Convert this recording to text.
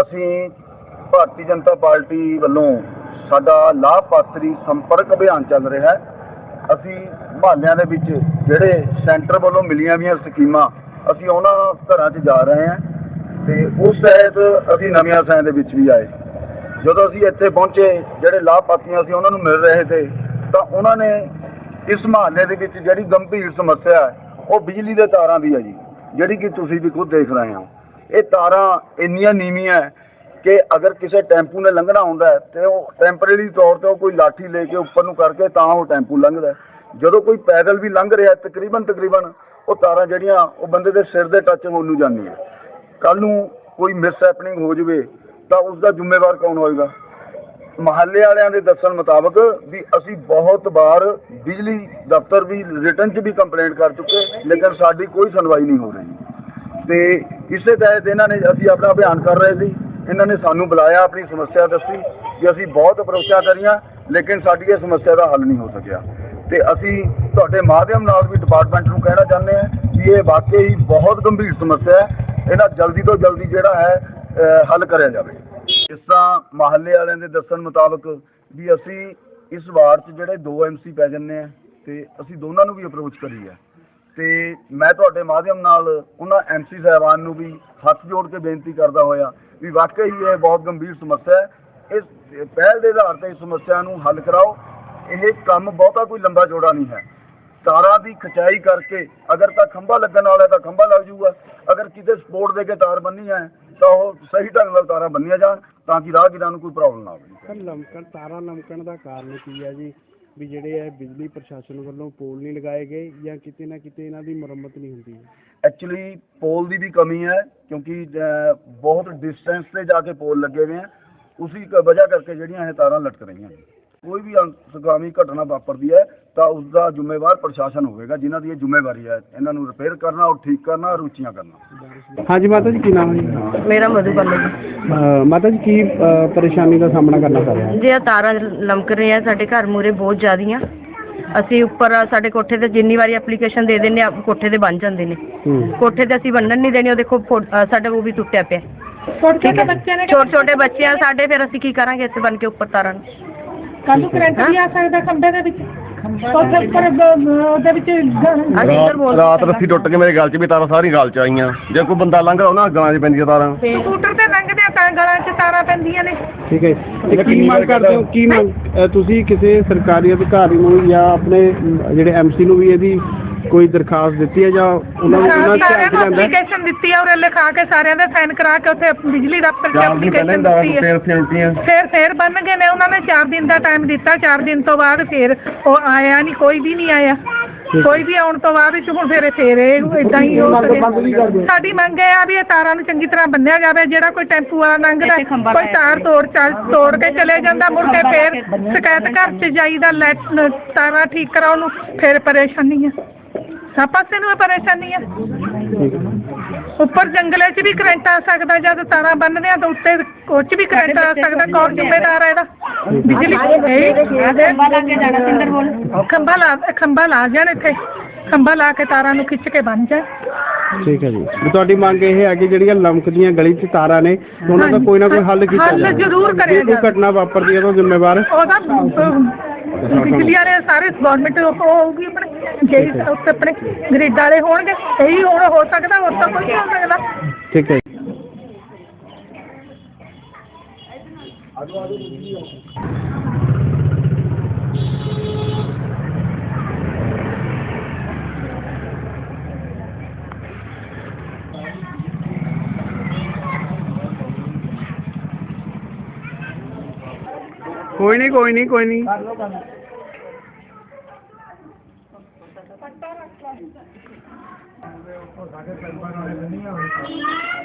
ਅਸੀਂ ਭਾਰਤੀ ਜਨਤਾ ਪਾਰਟੀ ਵੱਲੋਂ ਸਾਡਾ ਲਾਭਪਾਤਰੀ ਸੰਪਰਕ ਅਭਿਆਨ ਚੱਲ ਰਿਹਾ ਹੈ। ਅਸੀਂ ਮਹੱਲਿਆਂ ਦੇ ਵਿੱਚ ਜਿਹੜੇ ਸੈਂਟਰ ਵੱਲੋਂ ਮਿਲੀਆਂ ਹੋਈਆਂ ਸਕੀਮਾਂ, ਅਸੀਂ ਉਹਨਾਂ ਘਰਾਂ 'ਚ ਜਾ ਰਹੇ ਹਾਂ ਤੇ ਉਸ ਤਹਿਤ ਅਸੀਂ ਨਵੀਆਂ ਸਾਂ ਦੇ ਵਿੱਚ ਵੀ ਆਏ। ਜਦੋਂ ਅਸੀਂ ਇੱਥੇ ਪਹੁੰਚੇ, ਜਿਹੜੇ ਲਾਭਪਾਤਰੀਆਂ ਸੀ ਉਹਨਾਂ ਨੂੰ ਮਿਲ ਰਹੇ ਤੇ, ਤਾਂ ਉਹਨਾਂ ਨੇ ਇਸ ਮਹੱਲੇ ਦੇ ਵਿੱਚ ਜਿਹੜੀ ਗੰਭੀਰ ਸਮੱਸਿਆ ਹੈ, ਉਹ ਬਿਜਲੀ ਦੇ ਤਾਰਾਂ ਦੀ ਹੈ ਜੀ, ਜਿਹੜੀ ਕਿ ਤੁਸੀਂ ਵੀ ਖੁਦ ਦੇਖ ਰਹੇ ਹੋ। ਇਹ ਤਾਰਾਂ ਇੰਨੀਆਂ ਨੀਵੀਆਂ ਕਿ ਅਗਰ ਕਿਸੇ ਟੈਂਪੂ ਨੇ ਲੰਘਣਾ ਹੁੰਦਾ ਤੇ ਉਹ ਟੈਂਪਰੇਰੀ ਤੌਰ ਤੇ ਉਹ ਕੋਈ ਲਾਠੀ ਲੈ ਕੇ ਉੱਪਰ ਨੂੰ ਕਰਕੇ ਤਾਂ ਉਹ ਟੈਂਪੂ ਲੰਘਦਾ ਜਦੋਂ ਕੋਈ ਪੈਦਲ ਵੀ ਲੰਘ ਰਿਹਾ ਤਕਰੀਬਨ ਤਕਰੀਬਨ, ਉਹ ਤਾਰਾਂ ਜਿਹੜੀਆਂ, ਉਹ ਬੰਦੇ ਦੇ ਸਿਰ ਦੇ ਟੱਚ ਹੋਣ ਨੂੰ ਜਾਂਦੀਆਂ ਕੱਲ ਨੂੰ ਕੋਈ ਮਿਸ ਹੈਪਨਿੰਗ ਹੋ ਜਵੇ ਤਾਂ ਉਸ ਦਾ ਜ਼ਿੰਮੇਵਾਰ ਕੌਣ ਹੋਏਗਾ? ਮਹੱਲੇ ਵਾਲਿਆਂ ਦੇ ਦੱਸਣ ਮੁਤਾਬਕ ਵੀ ਅਸੀਂ ਬਹੁਤ ਵਾਰ ਬਿਜਲੀ ਦਫ਼ਤਰ ਵੀ ਰਿਟਰਨ 'ਚ ਵੀ ਕੰਪਲੇਂਟ ਕਰ ਚੁੱਕੇ ਲੇਕਿਨ ਸਾਡੀ ਕੋਈ ਸੁਣਵਾਈ ਨਹੀਂ ਹੋ ਰਹੀ। ਤੇ ਇਸੇ ਤਹਿਤ ਇਹਨਾਂ ਨੇ ਅਸੀਂ ਆਪਣਾ ਅਭਿਆਨ ਕਰ ਰਹੇ ਸੀ। ਇਹਨਾਂ ਨੇ ਸਾਨੂੰ ਬੁਲਾਇਆ ਆਪਣੀ ਸਮੱਸਿਆ ਦੱਸੀ ਕਿ ਅਸੀਂ ਬਹੁਤ ਅਪਰੋਚਾਂ ਕਰੀਆਂ ਲੇਕਿਨ ਸਾਡੀ ਇਹ ਸਮੱਸਿਆ ਦਾ ਹੱਲ ਨਹੀਂ ਹੋ ਸਕਿਆ। ਤੇ ਅਸੀਂ ਤੁਹਾਡੇ ਮਾਧਿਅਮ ਨਾਲ ਵੀ ਡਿਪਾਰਟਮੈਂਟ ਨੂੰ ਕਹਿਣਾ ਚਾਹੁੰਦੇ ਹਾਂ ਕਿ ਇਹ ਵਾਕਈ ਹੀ ਬਹੁਤ ਗੰਭੀਰ ਸਮੱਸਿਆ ਹੈ। ਇਹਦਾ ਜਲਦੀ ਤੋਂ ਜਲਦੀ ਜਿਹੜਾ ਹੈ ਅਹ, ਹੱਲ ਕਰਿਆ ਜਾਵੇ। ਇਸ ਤਰ੍ਹਾਂ ਮਹੱਲੇ ਵਾਲਿਆਂ ਦੇ ਦੱਸਣ ਮੁਤਾਬਕ ਵੀ ਅਸੀਂ ਇਸ ਵਾਰ 'ਚ ਜਿਹੜੇ ਦੋ ਐਮਸੀ ਪੈ ਜੰਨੇ ਆ ਤੇ ਅਸੀਂ ਦੋਨਾਂ ਨੂੰ ਵੀ ਅਪਰੋਚ ਕਰੀ ਹੈ ਤੇ ਮੈਂ ਤੁਹਾਡੇ ਮਾਧਿਅਮ ਨਾਲ ਉਹਨਾਂ ਐਮਸੀ ਸਾਹਿਬਾਨ ਨੂੰ ਵੀ ਹੱਥ ਜੋੜ ਕੇ ਬੇਨਤੀ ਕਰਦਾ ਹੋਇਆ ਵੀ ਵਾਕਈ ਇਹ ਬਹੁਤ ਗੰਭੀਰ ਸਮੱਸਿਆ ਹੈ। ਇਸ ਪਹਿਲ ਦੇ ਆਧਾਰ ਤੇ ਇਸ ਸਮੱਸਿਆ ਨੂੰ ਹੱਲ ਕਰਾਓ। ਇਹ ਕੰਮ ਬਹੁਤਾ ਕੋਈ ਲੰਬਾ ਜੋੜਾ ਨਹੀਂ ਹੈ। ਤਾਰਾਂ ਦੀ ਖਚਾਈ ਕਰਕੇ ਅਗਰ ਤਾਂ ਖੰਭਾ ਲੱਗਣ ਵਾਲਾ ਤਾਂ ਖੰਭਾ ਲੱਗ ਜਾਊਗਾ। ਅਗਰ ਕਿਤੇ ਸਪੋਰਟ ਦੇ ਕੇ ਤਾਰ ਬੰਨੀ ਹੈ ਤਾਂ ਉਹ ਸਹੀ ਢੰਗ ਨਾਲ ਤਾਰਾਂ ਬੰਨੀਆਂ ਜਾਣ ਤਾਂ ਕਿ ਰਾਹਗੀਰਾਂ ਨੂੰ ਕੋਈ ਪ੍ਰੋਬਲਮ ਨਾ ਆਵੇ ਸਰ, ਲਮਕਣ, ਤਾਰਾਂ ਲਮਕਣ ਦਾ ਕਾਰਨ ਕੀ ਹੈ ਜੀ? ਵੀ ਜਿਹੜੇ ਹੈ ਬਿਜਲੀ ਪ੍ਰਸ਼ਾਸਨ ਵੱਲੋਂ ਪੋਲ ਨਹੀਂ ਲਗਾਏ ਗਏ ਜਾਂ ਕਿਤੇ ਨਾ ਕਿਤੇ ਇਹਨਾਂ ਦੀ ਮੁਰੰਮਤ ਨਹੀਂ ਹੁੰਦੀ। ਹੈ ਐਕਚੁਅਲੀ ਪੋਲ ਦੀ ਵੀ ਕਮੀ ਹੈ ਕਿਉਂਕਿ ਅਹ, ਬਹੁਤ ਡਿਸਟੈਂਸ ਤੇ ਜਾ ਕੇ ਪੋਲ ਲੱਗੇ ਹੋਏ ਆ। ਉਸੇ ਵਜ੍ਹਾ ਕਰਕੇ ਜਿਹੜੀਆਂ ਇਹ ਤਾਰਾਂ ਲਟਕ ਰਹੀਆਂ ਨੇ। ਕੋਈ ਵੀ ਅਨਸਗਾਮੀ ਘਟਨਾ ਵਾਪਰਦੀ ਹੈ ਤਾਂ ਉਸ ਦਾ ਜ਼ਿੰਮੇਵਾਰ ਪ੍ਰਸ਼ਾਸਨ ਹੋਵੇਗਾ ਜਿਨ੍ਹਾਂ ਦੀ ਇਹ ਜ਼ਿੰਮੇਵਾਰੀ ਹੈ। ਇਹਨਾਂ ਨੂੰ ਰਿਪੇਅਰ ਕਰਨਾ ਔਰ ਠੀਕ ਕਰਨਾ ਰੁਚੀਆਂ ਕਰਨਾ। ਹਾਂਜੀ ਮਾਤਾ ਜੀ ਕੀ ਨਾਮ ਹੈ ਮੇਰਾ ਹੈ ਜੀ। ਮਾਤਾ ਜੀ ਕੀ ਪਰੇਸ਼ਾਨੀ ਦਾ ਸਾਹਮਣਾ ਕਰਨਾ ਪੈ ਰਿਹਾ ਹੈ? ਜੇ ਆਹ ਤਾਰਾਂ ਲਮਕ ਰਹੀਆਂ ਸਾਡੇ ਘਰ ਮੂਰੇ ਬਹੁਤ ਜ਼ਿਆਦੀਆਂ। ਅਸੀਂ ਉੱਪਰ ਸਾਡੇ ਕੋਠੇ ਤੇ ਜਿੰਨੀ ਵਾਰੀ ਐਪਲੀਕੇਸ਼ਨ ਦੇ ਦਿੰਨੇ ਆ ਕੋਠੇ ਤੇ ਬਣ ਜਾਂਦੇ ਨੇ। ਕੋਠੇ ਤੇ ਅਸੀਂ ਬੰਨਣ ਨਹੀਂ ਦੇਣੀ ਉਹ ਦੇਖੋ ਸਾਡਾ ਉਹ ਵੀ ਟੁੱਟਿਆ ਪਿਆ। ਛੋਟੇ ਛੋਟੇ ਬੱਚਿਆਂ ਨੇ ਛੋਟੇ ਛੋਟੇ ਬੱਚੇ ਆ ਸਾਡੇ ਫਿਰ ਅਸੀਂ ਕੀ ਕਰਾਂਗੇ ਇੱਥੇ ਬਣ ਕੇ ਉੱਪਰ ਤਾਰਾਂ ਨੂੰ? ਕੱਲੂ ਕਰੰਟ ਵੀ ਆ ਸਕਦਾ ਖੰਭੇ ਦੇ ਵਿੱਚ। ਉਹਦੇ ਰਾਤ ਰੱਸੀ ਟੁੱਟ ਕੇ ਮੇਰੇ ਗਲ 'ਚ ਵੀ ਤਾਰਾਂ ਸਾਰੀ ਗਲ 'ਚ ਆਈਆਂ। ਜੇ ਕੋਈ ਬੰਦਾ ਲੰਘਦਾ ਉਹਨਾਂ ਗਲਾਂ 'ਚ ਪੈਂਦੀਆਂ ਤਾਰਾਂ। ਸਕੂਟਰ ਤੇ ਲੰਘਦੇ ਆ ਤਾਂ ਗਲਾਂ 'ਚ ਤਾਰਾਂ ਪੈਂਦੀਆਂ ਨੇ। ਠੀਕ ਹੈ ਤੇ ਕੀ ਮੰਗ ਕਰਦੇ ਹੋ? ਕੀ ਮੰਗ ਤੁਸੀਂ ਕਿਸੇ ਸਰਕਾਰੀ ਅਧਿਕਾਰੀ ਨੂੰ ਜਾਂ ਆਪਣੇ ਅਮ, ਜਿਹੜੇ ਐਮਸੀ ਨੂੰ ਵੀ ਇਹਦੀ ਕੋਈ ਦਰਖਾਸਤ ਦਿੱਤੀ ਹੈ ਜਾਂ ਉਹਨਾਂ ਨੂੰ ਉਹਨਾਂ ਸਾਰਿਆਂ ਨੂੰ ਹੈ? ਐਪਲੀਕੇਸ਼ਨ ਦਿੱਤੀ ਆ ਔਰ ਲਿਖਾ ਕੇ ਸਾਰਿਆਂ ਦੇ ਸਾਈਨ ਕਰਾ ਕੇ ਉੱਥੇ ਬਿਜਲੀ ਦਫ਼ਤਰ 'ਚ ਐਪਲੀਕੇਸ਼ਨ ਦਿੱਤੀ ਹੈ ਉਲਟੀਆਂ ਫਿਰ ਫੇਰ ਬਣ ਗਏ ਨੇ ਉਹਨਾਂ ਨੇ 4 ਦਿਨ ਦਾ ਟਾਈਮ ਦਿੱਤਾ 4 ਦਿਨ ਤੋਂ ਬਾਅਦ ਫੇਰ ਉਹ ਆਇਆ ਨਹੀਂ ਕੋਈ ਵੀ ਨਹੀਂ ਆਇਆ। ਕੋਈ ਵੀ ਆਉਣ ਤੋਂ ਬਾਅਦ ਵਿੱਚ ਹੁਣ ਫੇਰ ਫੇਰ ਇਹ ਇਦਾਂ ਹੀ ਹੋ? ਸਕੇ ਸਾਡੀ ਮੰਗ ਇਹ ਆ ਵੀ ਇਹ ਤਾਰਾਂ ਨੂੰ ਚੰਗੀ ਤਰ੍ਹਾਂ ਬੰਨਿਆ ਜਾਵੇ ਜਿਹੜਾ ਕੋਈ ਟੈਂਪੂ ਵਾਲਾ ਲੰਘਦਾ ਕੋਈ ਤਾਰ ਤੋੜ ਚੱਲ ਤੋੜ ਕੇ ਚਲੇ ਜਾਂਦਾ ਮੁੜ ਕੇ ਫੇਰ ਸ਼ਿਕਾਇਤ ਘਰ 'ਚ ਜਾਈਦਾ ਲੈਟ ਤਾਰਾਂ ਠੀਕ ਕਰਾਉਣ ਨੂੰ ਫੇਰ ਪਰੇਸ਼ਾਨੀ ਆ। ਸਭ ਪਾਸੇ ਨੂੰ ਇਹ ਪਰੇਸ਼ਾਨੀ ਆ ਉੱਪਰ ਜੰਗਲੇ 'ਚ ਵੀ ਕਰੰਟ ਆ ਸਕਦਾ ਜਦ ਤਾਰਾਂ ਬੰਨਦੇ ਆ ਤਾਂ ਉੱਤੇ ਉਹ 'ਚ ਵੀ ਕਰੰਟ ਆ ਸਕਦਾ ਕੌਣ ਜ਼ਿੰਮੇਦਾਰ ਹੈ ਇਹਦਾ ਬਿਜਲੀ ਖੰਭਾ ਲਾ ਕੇ ਜਾਣਾ ਸਿੰਦਰ ਬੋਲ ਖੰਭਾ ਲਾ ਖੰਭਾ ਲਾ ਜਾਣ ਇੱਥੇ ਖੰਭਾ ਲਾ ਕੇ ਤਾਰਾਂ ਨੂੰ ਖਿੱਚ ਕੇ ਬੰਨ ਜਾ ਠੀਕ ਹੈ ਜੀ ਵੀ ਤੁਹਾਡੀ ਮੰਗ ਇਹ ਹੈ ਕਿ ਜਿਹੜੀਆਂ ਲਮਕਦੀਆਂ ਗਲੀ 'ਚ ਤਾਰਾਂ ਨੇ ਉਹਨਾਂ ਦਾ ਕੋਈ ਨਾ ਕੋਈ ਹੱਲ ਕੀਤਾ ਹੱਲ ਜਾਵੇ ਜ਼ਰੂਰ ਕਰਿਆ ਕੋਈ ਜਾਵੇ ਘਟਨਾ ਵਾਪਰਦੀ ਹੈ ਤਾਂ ਜ਼ਿੰਮੇਵਾਰ ਉਹਦਾ ਬਿਜਲੀ ਵਾਲੇ ਸਾਰੇ ਗਵਰਨਮੈਂਟ ਹੋਊਗੀ ਆਪਣੇ ਜੇ ਉੱਤੇ ਆਪਣੇ ਗ੍ਰਿਡ ਵਾਲੇ ਹੋਣਗੇ, ਇਹੀ ਹੁਣ ਹੋ ਸਕਦਾ, ਹੋਰ ਤਾਂ ਕੋਈ ਨਹੀਂ ਹੋ ਸਕਦਾ। ਠੀਕ ਹੈ ਕੋਈ ਨਹੀਂ ਕੋਈ ਨਹੀਂ ਕੋਈ ਨਹੀਂ। ਉਹ ਸਾਡੇ ਪੈਂਪਾਂ ਨਾਲ ਨਹੀਂ ਆਉਂਦੇ